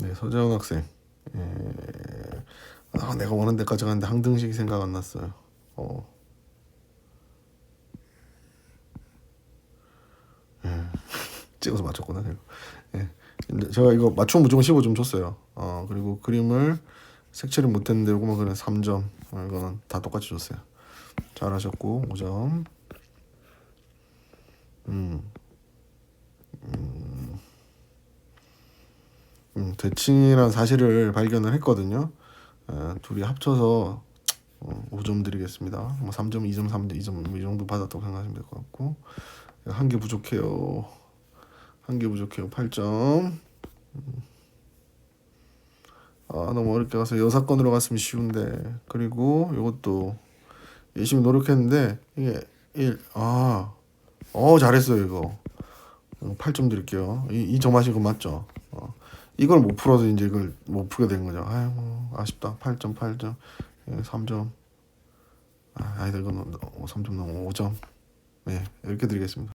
네, 서재원 학생. 예. 아, 내가 원하는 데까지 갔는데 항등식이 생각 안 났어요. 어. 예. 찍어서 맞췄구나. 이거. 예. 제가 이거 맞춤 무조건 15점 줬어요. 어, 그리고 그림을 색칠을 못 했는데 요거만 그냥 3점. 어, 이거는 다 똑같이 줬어요. 잘하셨고 5점. 음. 음, 대칭이라는 사실을 발견을 했거든요. 에, 둘이 합쳐서 어, 5점 드리겠습니다. 뭐 3점, 2점, 3점, 2점 뭐이 정도 받았다고 생각하시면 될 것 같고 한 개 부족해요. 한 개 부족해요. 8점. 아 너무 어렵게 가서 여사건으로 갔으면 쉬운데 그리고 이것도 열심히 노력했는데 이게 1, 아, 어 잘했어요 이거. 8점 드릴게요. 이, 이 점하신 거 맞죠? 어. 이걸 못 풀어서 이제 이걸 못 풀게 된 거죠. 아이고 아쉽다. 8점, 8점, 예, 3점. 아, 아니다 이건 3점 넘어 5점. 네 이렇게 드리겠습니다.